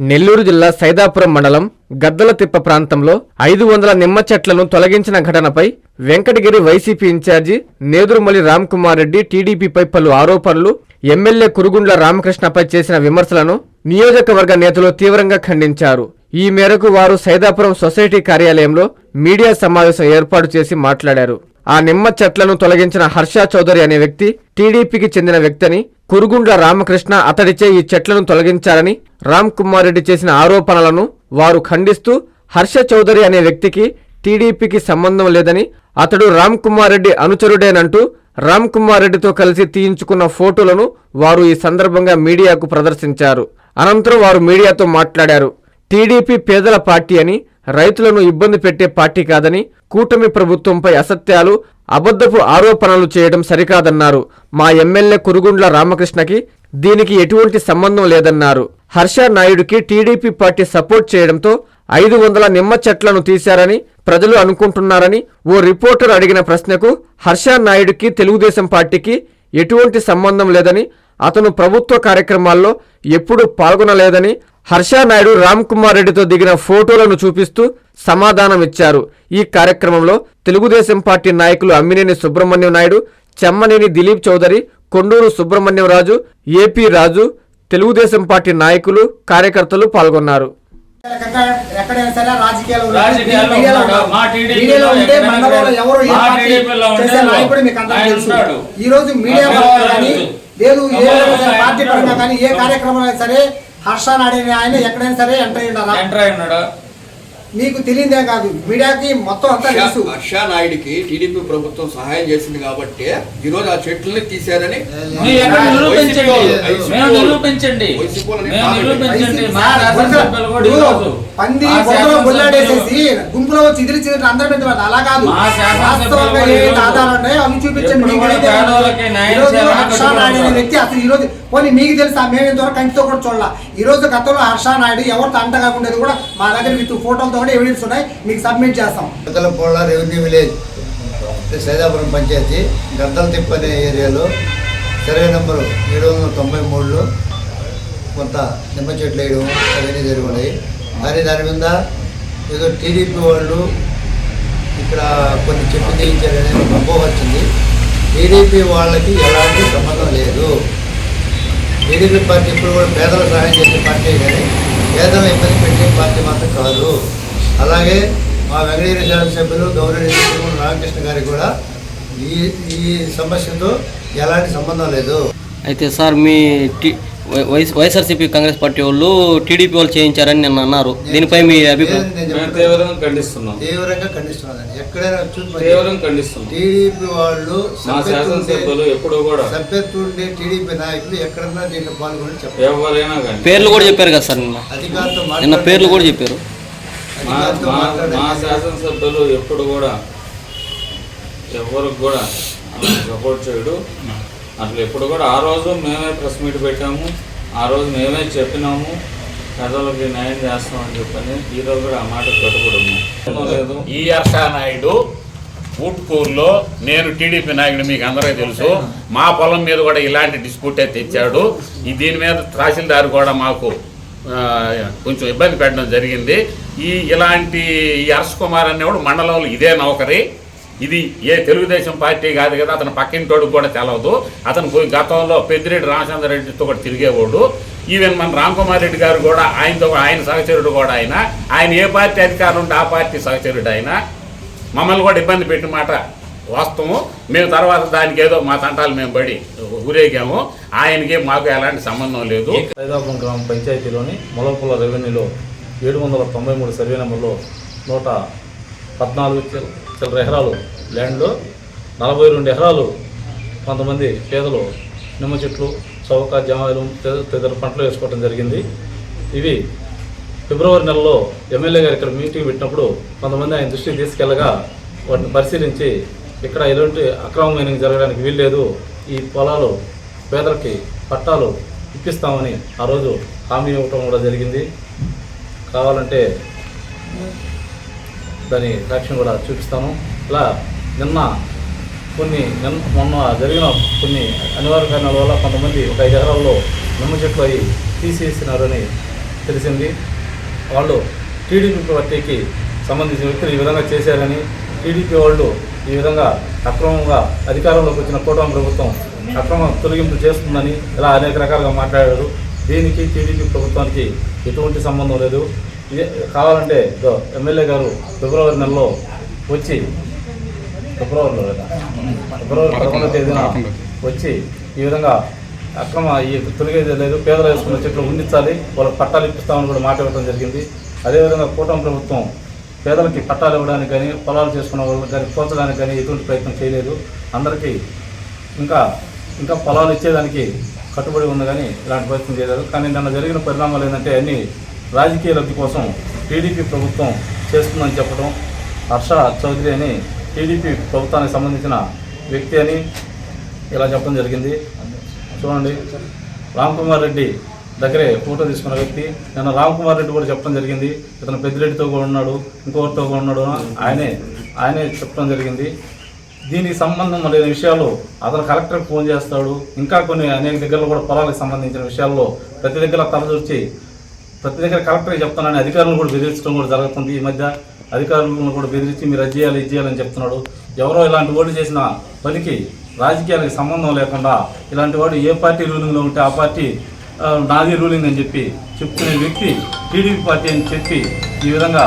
నెల్లూరు జిల్లా సైదాపురం మండలం గద్దలతిప్ప ప్రాంతంలో ఐదు వందల నిమ్మ చెట్లను తొలగించిన ఘటనపై వెంకటగిరి వైసీపీ ఇన్ఛార్జి నేదురుమలి రామ్కుమార్ రెడ్డి టీడీపీపై పలు ఆరోపణలు ఎమ్మెల్యే కురుగుండ్ల రామకృష్ణపై చేసిన విమర్శలను నియోజకవర్గ నేతలు తీవ్రంగా ఖండించారు. ఈ మేరకు వారు సైదాపురం సొసైటీ కార్యాలయంలో మీడియా సమావేశం ఏర్పాటు చేసి మాట్లాడారు. ఆ నిమ్మ చెట్లను తొలగించిన హర్ష చౌదరి అనే వ్యక్తి టీడీపీకి చెందిన వ్యక్తిని కురుగుండ్ల రామకృష్ణ అతడిచే ఈ చెట్లను తొలగించారని రామ్ కుమార్ రెడ్డి చేసిన ఆరోపణలను వారు ఖండిస్తూ హర్ష చౌదరి అనే వ్యక్తికి టీడీపీకి సంబంధం లేదని అతడు రామ్ కుమార్ రెడ్డి అనుచరుడేనంటూ రామ్ కుమార్ రెడ్డితో కలిసి తీయించుకున్న ఫోటోలను వారు ఈ సందర్భంగా మీడియాకు ప్రదర్శించారు. అనంతరం వారు మీడియాతో మాట్లాడారు. టీడీపీ పేదల పార్టీ అని రైతులను ఇబ్బంది పెట్టే పార్టీ కాదని కూటమి ప్రభుత్వంపై అసత్యాలు అబద్ధపు ఆరోపణలు చేయడం సరికాదన్నారు. మా ఎమ్మెల్యే కురుగుండ్ల రామకృష్ణకి దీనికి ఎటువంటి సంబంధం లేదన్నారు. హర్ష నాయుడికి టీడీపీ పార్టీ సపోర్ట్ చేయడంతో ఐదు వందల నిమ్మ చెట్లను తీశారని ప్రజలు అనుకుంటున్నారని ఓ రిపోర్టర్ అడిగిన ప్రశ్నకు హర్ష నాయుడికి తెలుగుదేశం పార్టీకి ఎటువంటి సంబంధం లేదని అతను ప్రభుత్వ కార్యక్రమాల్లో ఎప్పుడూ పాల్గొనలేదని హర్ష నాయుడు రామ్ కుమార్ రెడ్డితో దిగిన ఫోటోలను చూపిస్తూ సమాధానమిచ్చారు ఈ కార్యక్రమంలో తెలుగుదేశం పార్టీ నాయకులు అమ్మినేని సుబ్రహ్మణ్యం నాయుడు చెమ్మనేని దిలీప్ చౌదరి కొండూరు సుబ్రహ్మణ్యం రాజు ఏపీ రాజు తెలుగుదేశం పార్టీ నాయకులు కార్యకర్తలు పాల్గొన్నారు ఎక్కడ- ఎక్కడైనా సరే రాజకీయాలు. ఈ రోజు మీడియా. కానీ లేదు ఏ. పార్టీ పరంగా కానీ ఏ కార్యక్రమం అయినా సరే హర్షాన్ అడిగిన ఆయన ఎక్కడైనా సరే ఎంటర్ అయి ఉండాలా ఎంటర్ అయి ఉన్నాడు మీకు తెలియదే కాదు. మీడియాకి మొత్తం అంతా తెలుసు. హర్ష నాయుడికి టీడీపీ ప్రభుత్వం సహాయం చేసింది కాబట్టి ఈ రోజు ఆ చెట్లని తీశారని ఈరోజు పంది బొల్లాడేసేసి గుంపులో వచ్చి ఇదిరి చిదిరి అందరి మీద. అలా కాదు. వాస్తవంగా కూడా ఏ ఈరోజు ఆధారాలు ఉన్నాయో అవి చూపించండి. మీకు ఈరోజు హర్ష నాయుడు అనే వ్యక్తి అసలు ఈ రోజు పోనీ మీకు తెలుసా? మేము ఇంతవరకు కంటితో కూడా చూడాల. ఈ రోజు గతంలో హర్ష నాయుడు ఎవరితో అంట కాకుండా కూడా మా దగ్గర విత్ ఫోటోలతో కూడా ఎవిడెన్స్ ఉన్నాయి. మీకు సబ్మిట్ చేస్తాం. గద్దలపోళ్ళ రెవెన్యూ విలేజ్ సైదాపురం పంచాయతీ గద్దల తిప్ప అనే ఏరియాలో సర్వే నెంబరు ఏడు వందల తొంభై మూడులో కొంత నిమ్మ చెట్లు వేయడం అవన్నీ జరిగినాయి. మరి దాని మీద ఏదో టీడీపీ వాళ్ళు ఇక్కడ కొన్ని చెట్లు తీయించారనే ఒక అపోహ వచ్చింది. టీడీపీ వాళ్ళకి ఎలాంటి సంబంధం లేదు. టీడీపీ పార్టీ ఇప్పుడు కూడా పేదలకు సహాయం చేసే పార్టీ కానీ పేదల ఇబ్బంది పెట్టే పార్టీ మాత్రం కాదు. అలాగే మా వెంకటగిరి శాసనసభ్యులు గౌరవ రామకృష్ణ గారికి కూడా ఈ ఈ సమస్యతో ఎలాంటి సంబంధం లేదు. అయితే సార్ మీ వైఎస్ఆర్సీపీ కాంగ్రెస్ పార్టీ వాళ్ళు టీడీపీ వాళ్ళు చేయించారని నిన్న అన్నారు. దీనిపై మీ అభిప్రాయం. తీవ్రంగా ఖండిస్తున్నాం. తీవ్రంగా ఖండిస్తున్నాను ఎక్కడైనా చూసి తీవ్రంగా ఖండిస్తున్నాం. టీడీపీ వాళ్ళు శాసనసభ్యులు ఎప్పుడు కూడా సభ్యత్వుండే టీడీపీ నాయకులు ఎక్కడన్నా దీంట్లో పాల్గొని చెప్పారు. ఎవరైనా పేర్లు కూడా చెప్పారు కదా సార్ నిన్న. అధికారులతో నిన్న పేర్లు కూడా చెప్పారు. మా శాసనసభ్యులు ఎప్పుడు కూడా ఎవరికి కూడా అలా సపోర్ట్ చేయడు. అట్లా ఎప్పుడు కూడా ఆ రోజు మేమే ప్రెస్ మీట్ పెట్టాము. ఆ రోజు మేమే చెప్పినాము. ప్రజలకి న్యాయం చేస్తామని చెప్పని ఈ రోజు కూడా ఆ మాట లేదు. ఈ నాయుడు ఊట్కూరులో నేను టీడీపీ నాయకుడు మీకు అందరికీ తెలుసు. మా పొలం మీద కూడా ఇలాంటి డిస్ప్యూటే తెచ్చాడు. ఈ దీని మీద తహసీల్దార్ కూడా మాకు కొంచెం ఇబ్బంది పెట్టడం జరిగింది. ఈ ఇలాంటి ఈ హర్ష కుమార్ అనేవాడు మండలంలో ఇదే నౌకరి. ఇది ఏ తెలుగుదేశం పార్టీ కాదు కదా అతను పక్కింటోడికి కూడా తెలవదు అతను పోయి గతంలో పెద్దిరెడ్డి రామచంద్ర రెడ్డితో కూడా తిరిగేవాడు. ఈవెన్ మన రామ్కుమార్ రెడ్డి గారు కూడా ఆయనతో ఆయన సహచరుడు కూడా ఆయన. ఆయన ఏ పార్టీ అధికారం ఉంటే ఆ పార్టీ సహచరుడు ఆయన. మమ్మల్ని కూడా ఇబ్బంది పెట్టిన మాట వాస్తవం మేము తర్వాత దానికి ఏదో మా తంటాలు మేము పడి ఊరేగాము. ఆయనకి మాకు ఎలాంటి సంబంధం లేదు. సైదాపురం గ్రామ పంచాయతీలోని మొలపుల రెవెన్యూలో ఏడు వందల తొంభై మూడు సర్వే నెంబర్లో నూట పద్నాలుగు చిల్లర ఎకరాలు ల్యాండ్లో నలభై రెండు ఎకరాలు కొంతమంది పేదలు నిమ్మ చెట్లు చౌక జామాయిలు తదితర పంటలు వేసుకోవడం జరిగింది. ఇవి ఫిబ్రవరి నెలలో ఎమ్మెల్యే గారు ఇక్కడ మీటింగ్ పెట్టినప్పుడు కొంతమంది ఆయన దృష్టికి తీసుకెళ్ళగా వాటిని పరిశీలించి ఇక్కడ ఎలాంటి అక్రమ మైనింగ్ జరగడానికి వీల్లేదు ఈ పొలాలు పేదలకి పట్టాలు ఇప్పిస్తామని ఆ రోజు హామీ ఇవ్వటం కూడా జరిగింది. కావాలంటే దాని సాక్ష్యం కూడా చూపిస్తాను. ఇలా నిన్న కొన్ని నిన్న మొన్న జరిగిన కొన్ని అనివార్య కారణాల వల్ల కొంతమంది ఒక ఐదు ఎకరాల్లో నిమ్మ చెట్లు అవి తీసేసినారని తెలిసింది. వాళ్ళు టీడీపీ పార్టీకి సంబంధించిన వ్యక్తులు ఈ విధంగా చేశారని టీడీపీ వాళ్ళు ఈ విధంగా అక్రమంగా అధికారంలోకి వచ్చిన కూటమి ప్రభుత్వం అక్రమ తొలగింపు చేస్తుందని ఇలా అనేక రకాలుగా మాట్లాడారు. దీనికి టీడీపీ ప్రభుత్వానికి ఎటువంటి సంబంధం లేదు. ఇదే కావాలంటే ఇదో ఎమ్మెల్యే గారు ఫిబ్రవరి నెలలో వచ్చి ఫిబ్రవరిలో లేదా? ఫిబ్రవరి పదకొండవ తేదీన వచ్చి ఈ విధంగా అక్రమ ఈ తొలగేది లేదు పేదలు వేసుకున్న చెట్లు ఉండించాలి వాళ్ళకి పట్టాలు ఇప్పిస్తామని కూడా మాట ఇవ్వడం జరిగింది. అదేవిధంగా కూటమి ప్రభుత్వం పేదలకి పట్టాలు ఇవ్వడానికి కానీ పొలాలు చేసుకున్న వాళ్ళకి కానీ పోల్చడానికి కానీ ఎటువంటి ప్రయత్నం చేయలేదు. అందరికీ ఇంకా ఇంకా పొలాలు ఇచ్చేదానికి కట్టుబడి ఉంది కానీ ఇలాంటి ప్రయత్నం చేయలేదు కానీ నిన్న జరిగిన పరిణామాలు ఏంటంటే అన్ని రాజకీయ లబ్ధి కోసం టీడీపీ ప్రభుత్వం చేస్తుందని చెప్పడం హర్ష చౌదరి అని టీడీపీ ప్రభుత్వానికి సంబంధించిన వ్యక్తి అని ఇలా చెప్పడం జరిగింది. చూడండి. రామ్ కుమార్ రెడ్డి దగ్గరే ఫోటో తీసుకున్న వ్యక్తి. నిన్న రామ్ కుమార్ రెడ్డి కూడా చెప్పడం జరిగింది. ఇతను పెద్దిరెడ్డితో కూడా ఉన్నాడు ఇంకొకరితో కూడా ఉన్నాడు ఆయనే ఆయనే చెప్పడం జరిగింది. దీనికి సంబంధం లేని విషయాలు అతను కలెక్టర్కి ఫోన్ చేస్తాడు. ఇంకా కొన్ని అనేక దగ్గరలో కూడా పొలాలకు సంబంధించిన విషయాల్లో ప్రతి దగ్గర తలదూర్చి ప్రతి దగ్గర కలెక్టర్కి చెప్తానని అధికారులను కూడా బెదిరించడం కూడా జరుగుతుంది ఈ మధ్య. అధికారులను కూడా బెదిరించి మీరు అది చేయాలి ఇది చేయాలని చెప్తున్నాడు. ఎవరో ఇలాంటి ఓటు చేసిన పనికి రాజకీయాలకు సంబంధం లేకుండా ఇలాంటి వాడు ఏ పార్టీ రూలింగ్లో ఉంటే ఆ పార్టీ నాది రూలింగ్ అని చెప్పి చెప్పుకునే వ్యక్తి టీడీపీ పార్టీ అని చెప్పి ఈ విధంగా